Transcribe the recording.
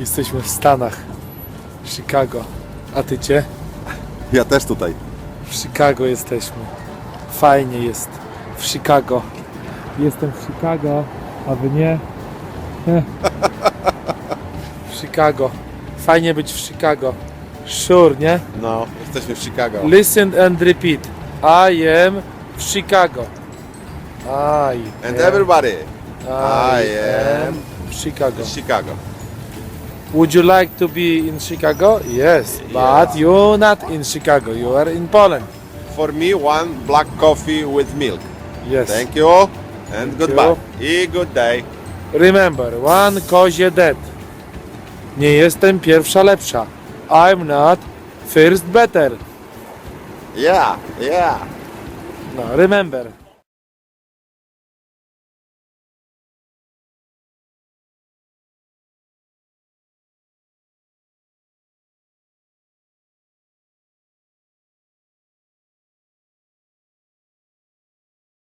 Jesteśmy w Stanach. Chicago. A ty gdzie? Ja też tutaj. W Chicago jesteśmy. Fajnie jest. W Chicago. Jestem w Chicago, a wy nie? W Chicago. Fajnie być w Chicago. Sure, nie? No, jesteśmy w Chicago. Listen and repeat. I am w Chicago. I And am, everybody, I I am w Chicago. Chicago. Would you like to be in Chicago? Yes, but you're not in Chicago. You are in Poland. For me, one black coffee with milk. Yes. Thank you and goodbye. I good day. Remember, one kozie dead. Nie jestem pierwsza lepsza. I'm not first better. Yeah, yeah. No, remember.